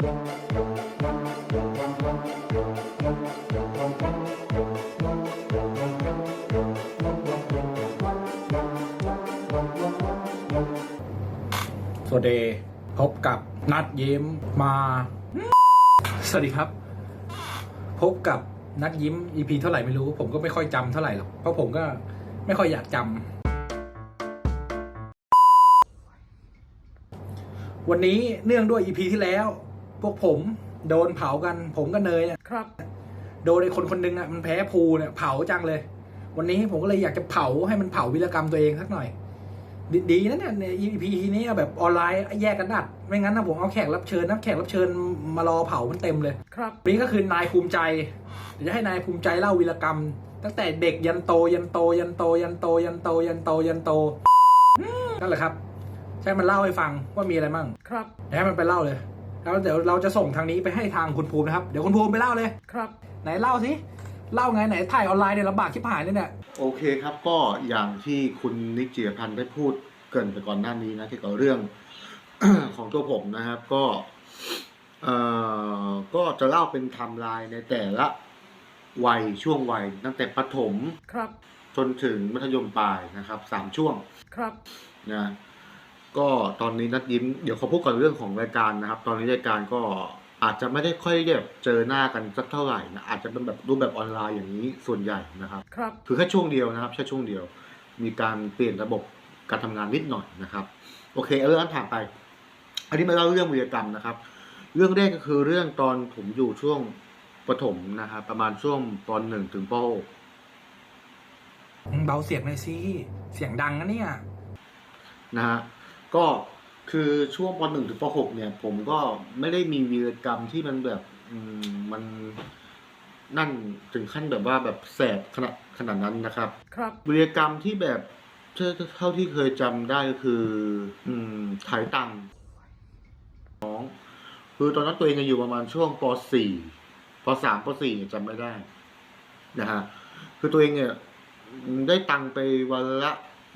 สวัสดีพบกับนัดยิ้มมา สวัสดีครับ พบกับนัดยิ้ม EP เท่าไหร่ไม่รู้ ผมก็ไม่ค่อยจำเท่าไหร่หรอก เพราะผมก็ไม่ค่อยอยากจำวันนี้เนื่องด้วย EP ที่แล้ว พวกผมโดนเผากัน ผมกับเนยเนี่ยครับ โดนไอ้คนคนหนึงอะมันแพ้ภูเนี่ยเผาจังเลย วันนี้ผมก็เลยอยากจะเผาให้มันเผาวิรกรรมตัวเองสักหน่อยดดีนะเนี่ยใน EP นี้แบบออนไลน์แยกกันดัด ไม่งั้นนะผมเอาแขกรับเชิญนะแขกรับเชิญมารอเผามันเต็มเลย ครับนี่ก็คือนายภูมิใจเดี๋ยวจะให้นายภูมิใจเล่าวีรกรรม ตั้งแต่เด็กยันโตยันโตยันโตยันโตยันโตยันโตยันโตอืมนั่นแหละครับใช่มันเล่าให้ฟังว่ามีอะไรมั่งครับเดี๋ยวให้มันไปเล่าเลย แล้วเดี๋ยวเราจะส่งทางนี้ไปให้ทางคุณภูมินะครับ เดี๋ยวคุณภูมิไปเล่าเลย ครับ ไหนเล่าสิเล่าไงไหนถ่ายออนไลน์เนี่ยลำบากชิบหายเลยเนี่ย โอเคครับก็อย่างที่คุณนิกจิรพันธ์ได้พูดเกรินไปก่อนหน้านี้นะเกี่ยวกับเรื่อง ของตัวผมนะครับ ก็เอ่อก็จะเล่าเป็นไทม์ไลน์ในแต่ละวัยช่วงวัยตั้งแต่ประถมครับ จนถึงมัธยมปลายนะครับสามช่วงครับนะ ก็ตอนนี้นัดยิ้มเดี๋ยวเขาพูดก่อนเรื่องของรายการนะครับ ตอนนี้รายการก็อาจจะไม่ได้ค่อยแบบเจอหน้ากันสักเท่าไหร่นะอาจจะเป็นแบบรูปแบบออนไลน์อย่างนี้ส่วนใหญ่นะครับครับคือแค่ช่วงเดียวนะครับแค่ช่วงเดียว มีการเปลี่ยนระบบการทำงานนิดหน่อยนะครับ โอเคเอาเรื่องนั้นผ่านไป อันนี้มาเล่าเรื่องวีรกรรมนะครับ เรื่องแรกก็คือเรื่องตอนผมอยู่ช่วงประถมนะครับประมาณช่วงปหนึ่งถึงปหกเบาเสียงหน่อยสิเสียงดังนะเนี่ยนะฮะ ก็คือช่วงปหนึ่งถึงปหกเนี่ย ผมก็ไม่ได้มีวีรกรรมที่มันแบบอืมมันนั่นถึงขั้นแบบว่าแบบแสบขนาดขนาดนั้นนะครับ ครับวีรกรรมที่แบบเท่าเท่าที่เคยจำได้ก็คือ อืมถ่ายตังค์น้อง คือตอนนั้นตัวเองอยู่ประมาณช่วงป .4 ป .3 ป .4 เนี่ยจำไม่ได้นะฮะคือตัวเองเนี่ย ได้ตังค์ไปวันละ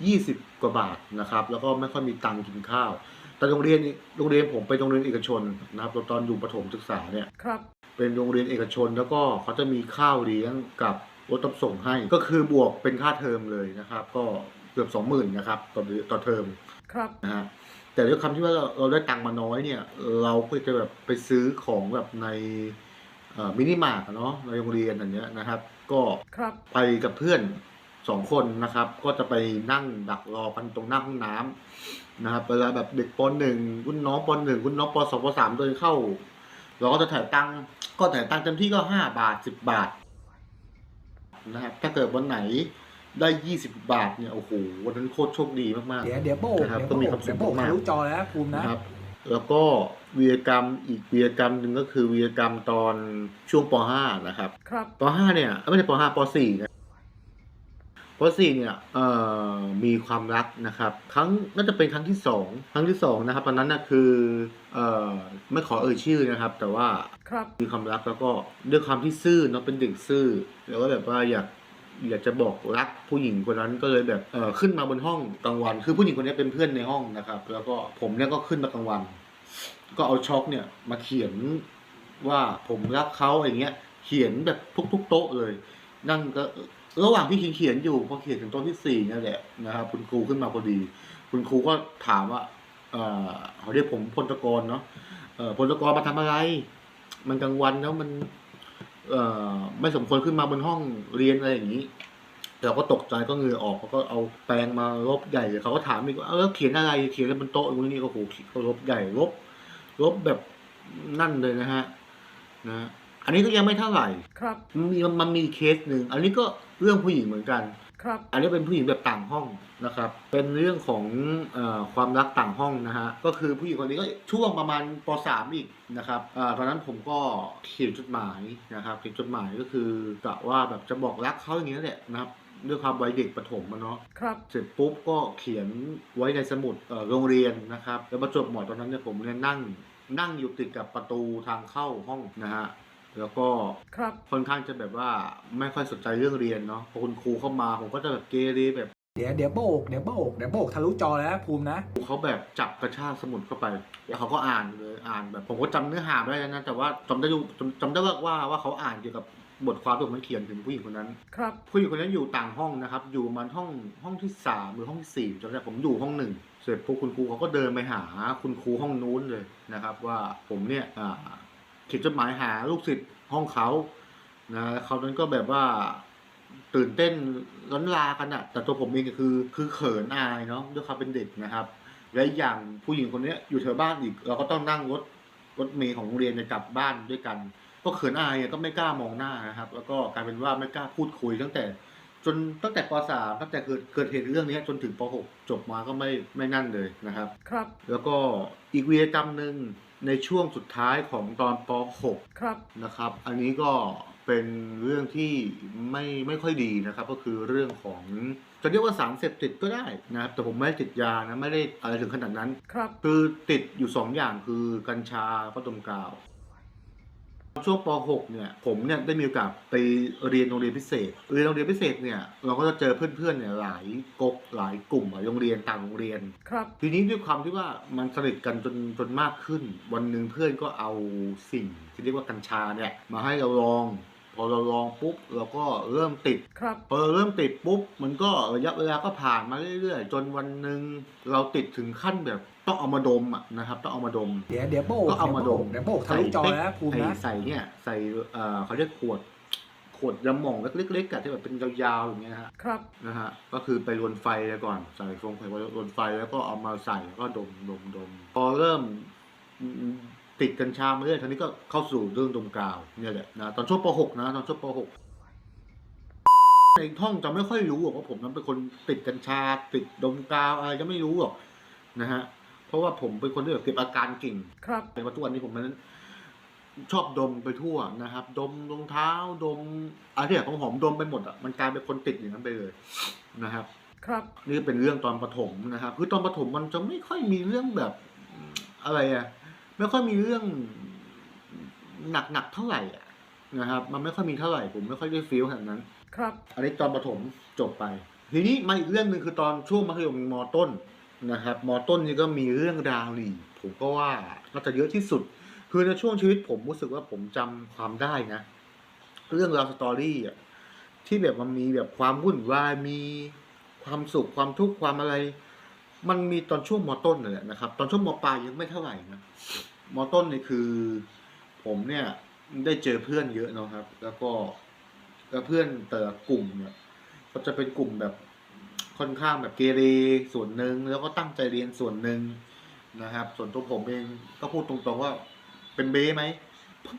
ยี่สิบกว่าบาทนะครับ แล้วก็ไม่ค่อยมีตังค์กินข้าว แต่โรงเรียนนี่โรงเรียนผมเป็นโรงเรียนเอกชนนะครับตอนอยู่ประถมศึกษาเนี่ยครับ เป็นโรงเรียนเอกชนแล้วก็เขาจะมีข้าวเลี้ยงกับรถรับส่งให้ ก็คือบวกเป็นค่าเทอมเลยนะครับ ก็เกือบสองหมื่นนะครับต่อเดือนต่อเทอมครับนะฮะแต่ด้วยคำที่ว่าเราเราได้ตังค์มาน้อยเนี่ย เราก็จะแบบไปซื้อของแบบในมินิมาร์ทเนาะในโรงเรียนอย่างเงี้ยนะครับ ก็ครับไปกับเพื่อน สองคนนะครับ ก็จะไปนั่งดักรอกันตรงหน้าห้องน้ำนะครับเวลาแบบเด็กปหนึ่งรุ่นน้องปหนึ่งรุ่นน้องปสองปสามเดินเข้า เราก็จะถ่ายตังค์ก็ถ่ายตังค์เต็มที่ก็ห้าบาทสิบบาทนะครับถ้าเกิดวันไหนได้ยี่สิบบาทเนี่ยโอ้โหวันนั้นโคตรโชคดีมากๆเดี๋ยวเดี๋ยวโบกนะครับเดี๋ยวก็โบมีกความสุเดี๋ขยวโบกมากทะลุจอแล้วภูมิๆนะนะครับ แล้วก็วีรกรรมอีกวีรกรรมหนึ่งก็คือวีรกรรมตอนช่วงป .5 นะครับครับป .5 เนี่ยเอ้ยไม่ใช่ป .5 ป .4 นะ ป .4 เนี่ยเอ่อมีความรักนะครับครั้งน่าจะเป็นครั้งที่สองครั้งที่สองนะครับตอนนั้นน่ะคือเอ่อไม่ขอเอ่ยชื่อนะครับ แต่ว่าครับมีความรักแล้วก็ด้วยความที่ซื่อเนาะเป็นเด็กซื่อแล้วก็แบบว่าอยากอยากจะบอกรักผู้หญิงคนนั้นก็เลยแบบเออขึ้นมาบนห้องกลางวัน คือผู้หญิงคนนี้เป็นเพื่อนในห้องนะครับ แล้วก็ผมเนี่ยก็ขึ้นมากลางวัน ก็เอาช็อกเนี่ยมาเขียนว่าผมรักเขาอย่างเงี้ย เขียนแบบทุกๆโต๊ะเลย นั่งก็ ระหว่างที่เขียนอยู่พอเขียนถึงโต๊ะที่สี่นี่แหละนะครับคุณครูขึ้นมาพอดี คุณครูก็ถามว่าเออเขาเรียกผมพลตกรเนาะเออพลตกรมาทำอะไร มันกลางวันแล้วมัน เอ่อไม่สมควรขึ้นมาบนห้องเรียนอะไรอย่างนี้เราก็ตกใจก็เงื่ออกเขาก็เอาแปรงมาลบใหญ่เขาก็ถามอีกว่าเออเขียนอะไรเขียนอะไรบนโต๊ะตรงนี้โอ้โหเขาลบใหญ่ลบลบแบบนั่นเลยนะฮะ นะ อันนี้ก็ยังไม่เท่าไหร่ครับมันมีมันมีเคสหนึ่งอันนี้ก็เรื่องผู้หญิงเหมือนกัน ครับ อันนี้เป็นผู้หญิงแบบต่างห้องนะครับ เป็นเรื่องของเออความรักต่างห้องนะฮะ ก็คือผู้หญิงคนนี้ก็ช่วงประมาณป .3 อีกนะครับอาตอนนั้นผมก็เขียนจดหมายนะครับเขียนจดหมายก็คือกะว่าแบบจะบอกรักเขาอย่างนี้แหละนะครับด้วยความวัยเด็กประถมอะเนาะ ครับ เสร็จปุ๊บก็เขียนไว้ในสมุดเอ่อโรงเรียนนะครับ แล้วประจวบเหมาะตอนนั้นเนี่ยผมเนี่ยนั่ง นั่งอยู่ติดกับประตูทางเข้าห้องนะฮะ แล้วก็ครับค่อนข้างจะแบบว่าไม่ค่อยสนใจเรื่องเรียนเนาะพอคุณครูเข้ามาผมก็จะแบบเกเรแบบเดี๋ยวเดี๋ยวโบกเดี๋ยวโบกเดี๋ยวโบกทะลุจอแล้วนะภูมินะ เขาแบบจับกระชากสมุดเข้าไป แล้วเขาก็อ่านเลยอ่านแบบผมก็จำเนื้อหาไม่ได้แล้วนะแต่ว่าจำได้อยู่จำจำได้ว่าว่าว่าเขาอ่านเกี่ยวกับบทความที่ผมเขียนถึงผู้หญิงคนนั้น ครับ ผู้หญิงคนนั้นอยู่ต่างห้องนะครับ อยู่ประมาณห้องห้องที่สามหรือห้องที่สี่จำได้ผมอยู่ห้องหนึ่งเสร็จพวกคุณครูเขาก็เดินไปหาคุณครูห้องนู้นเลยนะครับ ว่าผมเนี่ยอ่า เขียนจดหมายหาลูกศิษย์ห้องเขานะเขานั้นก็แบบว่าตื่นเต้นล้นลากันอะแต่ตัวผมเองก็คือคือเขินอายเนาะด้วยความเป็นเด็กนะครับ และอีกอย่างผู้หญิงคนเนี้ยอยู่แถวบ้านอีก เราก็ต้องนั่งรถรถเมล์ของโรงเรียนกลับบ้านด้วยกัน ก็เขินอายก็ไม่กล้ามองหน้านะครับ แล้วก็กลายเป็นว่าไม่กล้าพูดคุยตั้งแต่ จนตั้งแต่ป .3 ตั้งแต่เกิดเกิดเหตุเรื่องนี้จนถึงป .6 จบมาก็ไม่ไม่นั่นเลยนะครับ ครับ แล้วก็อีกวีรกรรมหนึ่งในช่วงสุดท้ายของตอนป .6 ครับ นะครับ อันนี้ก็เป็นเรื่องที่ไม่ไม่ค่อยดีนะครับ ก็คือเรื่องของจะเรียกว่าสารเสพติดก็ได้นะครับแต่ผมไม่ได้ติดยานะไม่ได้อะไรถึงขนาดนั้น ครับ คือติดอยู่สองอย่างคือกัญชาก็ดมกาว ช่วงป .6 เนี่ยผมเนี่ยได้มีโอกาสไปเรียนโรงเรียนพิเศษ เรียนโรงเรียนพิเศษเนี่ยเราก็จะเจอเพื่อนๆเนี่ยหลายก๊กหลายกลุ่มอะโรงเรียนต่างโรงเรียน ครับ ทีนี้ด้วยความที่ว่ามันสนิทกันจนจนมากขึ้น วันหนึ่งเพื่อนก็เอาสิ่งที่เรียกว่ากัญชาเนี่ยมาให้เราลอง พอเราลองปุ๊บเราก็เริ่มติดครับพอเราเริ่มติดปุ๊บ มันก็ระยะเวลาก็ผ่านมาเรื่อยๆ จนวันหนึ่งเราติดถึงขั้นแบบต้องเอามาดมอะนะครับต้องเอามาดม เดี๋ยวเดี๋ยวโบกก็เอามาดมเดี๋ยวโบกทะลุจอแล้วนะภูมิใส่นะใส่เนี่ยใส่เอ่อเขาเรียกขวดขวดยาหม่องเล็กๆอะที่แบบเป็นยาวๆอย่างเงี้ยนะฮะครับนะฮะก็คือไปรวนไฟเลยก่อนใส่ฟงไฟไว้รวนไฟแล้วก็เอามาใส่แล้วก็ดมดมดมพอเริ่มอืม ติดกัญชามาเรื่อยทีนี้ก็เข้าสู่เรื่องดมกาวเนี่ยแหละนะตอนช่วงป .6 นะตอนช่วงป .6 ในห้องจะไม่ค่อยรู้หรอกว่าผมนั้นเป็นคนติดกัญชา ติดดมกาวอะไรจะไม่รู้หรอกนะฮะเพราะว่าผมเป็นคนที่แบบเก็บอาการเก่งครับในวันทุกวันนี้ผมนั้นชอบดมไปทั่วนะครับ ดมรองเท้าดมอะไรที่ของหอมดมไปหมดอะมันกลายเป็นคนติดอย่างนั้นไปเลยนะครับ ครับนี่เป็นเรื่องตอนประถมนะครับคือตอนประถมมันจะไม่ค่อยมีเรื่องแบบอะไรอะ ไม่ค่อยมีเรื่องหนักๆเท่าไหร่อะนะครับ มันไม่ค่อยมีเท่าไหร่ผมไม่ค่อยได้ฟีลขนาดนั้น ครับ อันนี้ตอนประถมจบไป ทีนี้มาอีกเรื่องหนึ่งคือตอนช่วงมัธยมมต้นนะครับมต้นนี่ก็มีเรื่องราวนี่ผมก็ว่าน่าจะเยอะที่สุด คือในช่วงชีวิตผมรู้สึกว่าผมจำความได้นะ เรื่องราวสตอรี่อะที่แบบมันมีแบบความวุ่นวายมีความสุขความทุกข์ความอะไร มันมีตอนช่วงมต้นเลยแหละนะครับ ตอนช่วงมปลายยังไม่เท่าไหร่นะมต้นนี่คือ ผมเนี่ยได้เจอเพื่อนเยอะเนาะครับ แล้วก็แล้วเพื่อนแต่ละกลุ่มเนี่ยก็จะเป็นกลุ่มแบบค่อนข้างแบบเกเรส่วนหนึ่งแล้วก็ตั้งใจเรียนส่วนหนึ่งนะครับ ส่วนตัวผมเองก็พูดตรงๆว่าเป็นเบ้ไหม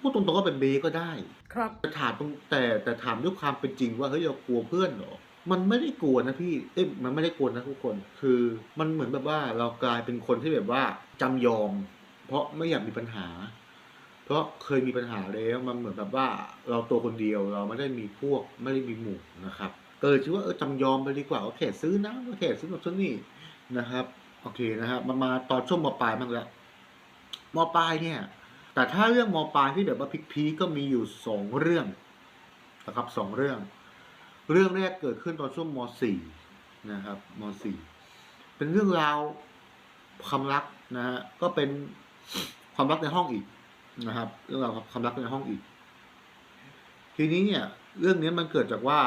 พูดตรงๆว่าเป็นเบ้ก็ได้ ครับแต่ถามตรงแต่แต่ถามด้วยความเป็นจริงว่าเฮ้ยเรากลัวเพื่อนเหรอ มันไม่ได้กลัวนะพี่ เอ้ยมันไม่ได้กลัวนะทุกคน คือมันเหมือนแบบว่าเรากลายเป็นคนที่แบบว่าจำยอม เพราะไม่อยากมีปัญหา เพราะเคยมีปัญหาแล้วมันเหมือนแบบว่าเราตัวคนเดียวเราไม่ได้มีพวกไม่ได้มีหมู่นะครับเก็เลยคิว่าเออจำยอมไปดีกว่าโอเคซื้อนะโอเคซื้อแบบซื้อนี่นะครับโอเคนะครับมามาตอนช่วงมปลายบ้างล้วมปลายเนี่ย แต่ถ้าเรื่องมปลายที่แบบว่าพีคก็มีอยู่สองเรื่องนะครับสองเรื่อง เรื่องแรกเกิดขึ้นตอนช่วงมสี่นะครับมสี่เป็นเรื่องราวความรักนะฮะก็เป็นความรักในห้องอีกนะครับ เรื่องราวความรักในห้องอีก ทีนี้เนี่ย เรื่องนี้มันเกิดจากว่า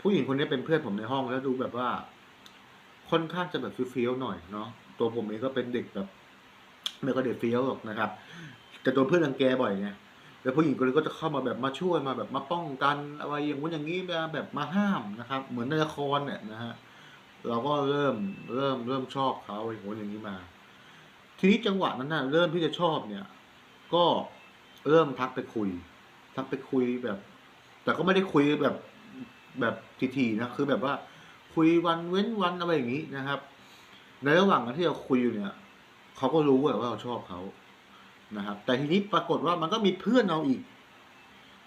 ผู้หญิงคนนี้เป็นเพื่อนผมในห้องแล้วดูแบบว่า ค่อนข้างจะแบบฟี้ยวๆหน่อยเนาะตัวผมเองก็เป็นเด็กแบบไม่ก็เด็กฟี้ยวหรอกนะครับ แต่โดนเพื่อนรังแกบ่อยไง แล้วผู้หญิงคนนี้ก็จะเข้ามาแบบมาช่วยมาแบบมาป้องกันอะไรอย่างนู้นอย่างนี้มาแบบมาห้ามนะครับ เหมือนในละครเนี่ยนะฮะเราก็เริ่มเริ่มเริ่มชอบเขาอย่างนู้นอย่างนี้มา ทีนี้จังหวะนั้นน่ะเริ่มที่จะชอบเนี่ย ก็เริ่มทักไปคุย ทักไปคุยแบบ แต่ก็ไม่ได้คุยแบบแบบทีๆนะคือแบบว่าคุยวันเว้นวันอะไรอย่างนี้นะครับ ในระหว่างที่เราคุยอยู่เนี่ยเขาก็รู้ว่าเราชอบเขา นะครับ แต่ทีนี้ปรากฏว่ามันก็มีเพื่อนเราอีก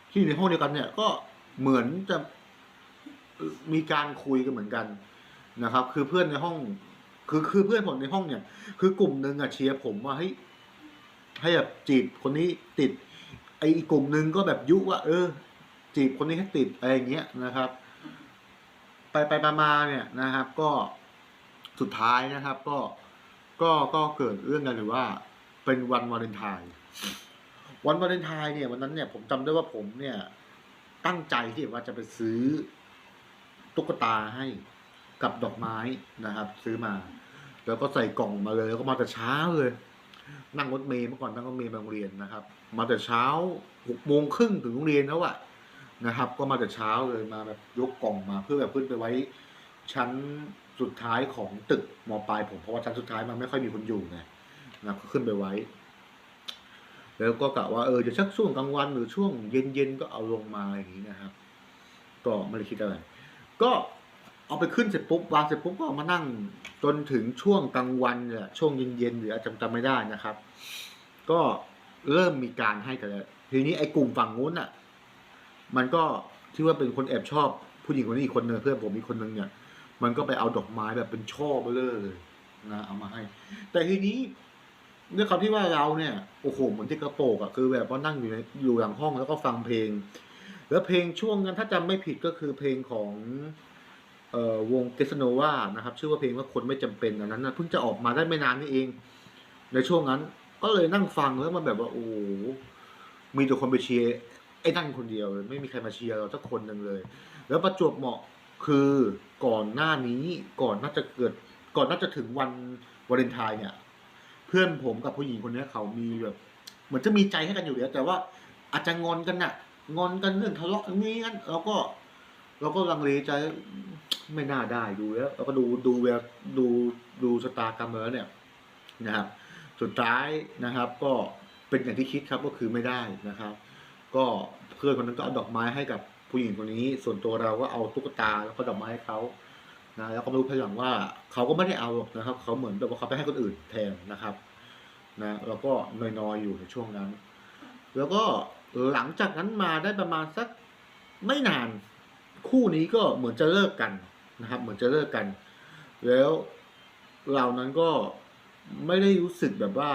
ที่อยู่ในห้องเดียวกันเนี่ย ก็เหมือนจะมีการคุยกันเหมือนกันนะครับ คือเพื่อนในห้อง คือคือเพื่อนผมในห้องเนี่ย คือกลุ่มหนึ่งอะเชียร์ผมว่าให้ให้แบบจีบคนนี้ติด ไอ้อีกกลุ่มหนึ่งก็แบบยุว่า เออ จีบคนนี้ให้ติดอะไรอย่างเงี้ยนะครับ ไปไปมาเนี่ยนะครับ ก็สุดท้ายนะครับ ก็ก็ก็เกิดเรื่องกันหรือว่า เป็นวันวาเลนไทน์วันวาเลนไทน์เนี่ยวันนั้นเนี่ยผมจำได้ว่าผมเนี่ย ตั้งใจที่ว่าจะไปซื้อตุ๊กตาให้กับดอกไม้นะครับ ซื้อมา แล้วก็ใส่กล่องมาเลยแล้วก็มาแต่เช้าเลย นั่งรถเมล์เมื่อก่อนนั่งรถเมล์ไปโรงเรียนนะครับ มาแต่เช้าหกโมงครึ่งถึงโรงเรียนแล้วอะนะครับ ก็มาแต่เช้าเลยมาแบบยกกล่องมาเพื่อแบบขึ้นไปไว้ ชั้นสุดท้ายของตึกมปลายผมเพราะว่าชั้นสุดท้ายมันไม่ค่อยมีคนอยู่ไง นะก็ขึ้นไปไว้ แล้วก็กะว่าเออจะชักช่วงกลางวันหรือช่วงเย็นๆก็เอาลงมาอะไรอย่างนี้นะครับ ก็ไม่ได้คิดอะไร ก็เอาไปขึ้นเสร็จปุ๊บวางเสร็จปุ๊บก็เอามานั่งจนถึงช่วงกลางวันเนี่ยช่วงเย็นๆหรืออาจจะจำไม่ได้นะครับ ก็เริ่มมีการให้กันแล้วทีนี้ไอ้กลุ่มฝั่งนู้นอะ มันก็ที่ว่าเป็นคนแอบชอบผู้หญิงคนนี้อีกคนหนึ่งเพื่อนผมอีกคนหนึ่งเนี่ย มันก็ไปเอาดอกไม้แบบเป็นช่อเบลอเลยนะเอามาให้ แต่ทีนี้ ด้วยความที่ว่าเราเนี่ยโอ้โหเหมือนที่กระโปงอะคือแบบว่านั่งอยู่ในอยู่หลังห้องแล้วก็ฟังเพลง แล้วเพลงช่วงนั้นถ้าจำไม่ผิดก็คือเพลงของเอ่อวงเกสโนวานะครับ ชื่อว่าเพลงว่าคนไม่จำเป็นอันนั้นนะเพิ่งจะออกมาได้ไม่นานนี่เอง ในช่วงนั้น ก็เลยนั่งฟังแล้วมันแบบว่าโอ้มีแต่คนไปเชียร์ไอ้นั่นคนเดียวเลยไม่มีใครมาเชียร์เราสักคนหนึ่งเลย แล้วประจวบเหมาะคือก่อนหน้านี้ก่อนน่าจะเกิด ก่อนน่าจะถึงวันวาเลนไทน์เนี่ย พื่อนผมกับผู้หญิงคนเนี้ยเขามีแบบ เหมือนจะมีใจให้กันอยู่แล้วแต่ว่าอาจจะงอนกันน่ะ งอนกันเรื่องทะเลาะนี้กันเราก็ เราก็ลังเลใจไม่น่าได้ดูแล้วเราก็ดูดูเวลดูดูสตากรรมแล้วเนี่ยนะครับ สุดท้ายนะครับ ก็เป็นอย่างที่คิดครับก็คือไม่ได้นะครับ ก็เพื่อนคนนั้นก็เอาดอกไม้ให้กับผู้หญิงคนนี้ ส่วนตัวเราก็เอาตุ๊กตาแล้วก็ดอกไม้ให้เขา นะแล้วก็มารู้ภายหลังว่าเขาก็ไม่ได้เอาหรอกนะครับ เขาเหมือนแบบว่าเขาไปให้คนอื่นแทนนะครับนะแล้วก็นอยๆอยู่ในช่วงนั้น แล้วก็หลังจากนั้นมาได้ประมาณสักไม่นานคู่นี้ก็เหมือนจะเลิกกันนะครับ เหมือนจะเลิกกัน แล้วเรานั้นก็ไม่ได้รู้สึกแบบว่า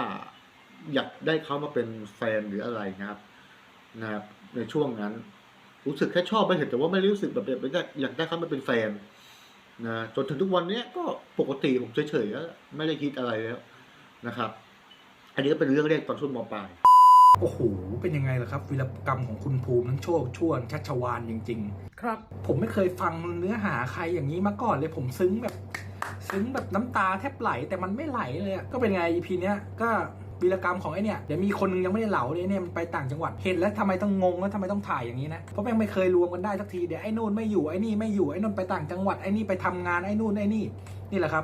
อยากได้เขามาเป็นแฟนหรืออะไรนะครับนะครับในช่วงนั้น รู้สึกแค่ชอบไปเฉยแต่ว่าไม่รู้สึกแบบแบบอยากได้เขามาเป็นแฟน นะจนถึงทุกวันเนี้ยก็ปกติผมเฉยๆแล้วไม่ได้คิดอะไรแล้วนะครับ อันนี้ก็เป็นเรื่องแรกตอนช่วงมปลายโอ้โห เป็นยังไงล่ะครับวีรกรรมของคุณภูมิทั้งโชคช่วนชัชวานจริง ๆ ครับ ผมไม่เคยฟังเนื้อหาใครอย่างนี้มาก่อนเลยผมซึ้งแบบ ซึ้งแบบน้ำตาแทบไหลแต่มันไม่ไหลเลยอะก็เป็นไง EP เนี้ยก็ วีรกรรมของไอเนี่ยเดี๋ยวมีคนนึงยังไม่ได้เหลาเลยเนี่ยมันไปต่างจังหวัดเห็นแล้วทำไมต้องงงแล้วทำไมต้องถ่ายอย่างนี้นะเพราะแม่งไม่เคยรวมกันได้สักทีเดี๋ยวไอ้นู่นไม่อยู่ไอ้นี่ไม่อยู่ไอ้นู่นไปต่างจังหวัดไอ้นี่ไปทำงานไอ้นู่นไอ้นี่นี่แหละครับ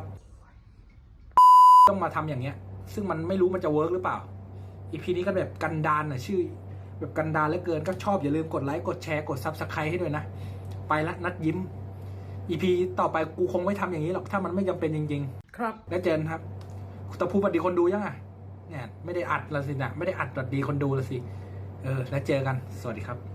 ต้องมาทำอย่างเงี้ย ซึ่งมันไม่รู้มันจะเวิร์กหรือเปล่าอีพีนี้ก็แบบกันดานน่ะชื่อ แบบกันดานเหลือเกินก็ชอบอย่าลืมกดไลค์กดแชร์กดซับสไครต์ให้ด้วยนะไปละนัดยิ้มอีพีต่อไปกูคงไม่ทำอย่างนี้หรอกถ้ามันไม่จำเป็นจริง ๆ ครับ แล้วเจอกันครับตะพูบัดดีคนดูยังอะ เนี่ย ไม่ได้อัดละสินะไม่ได้อัดตัดดีคนดูละสิ เออ แล้วเจอกัน สวัสดีครับ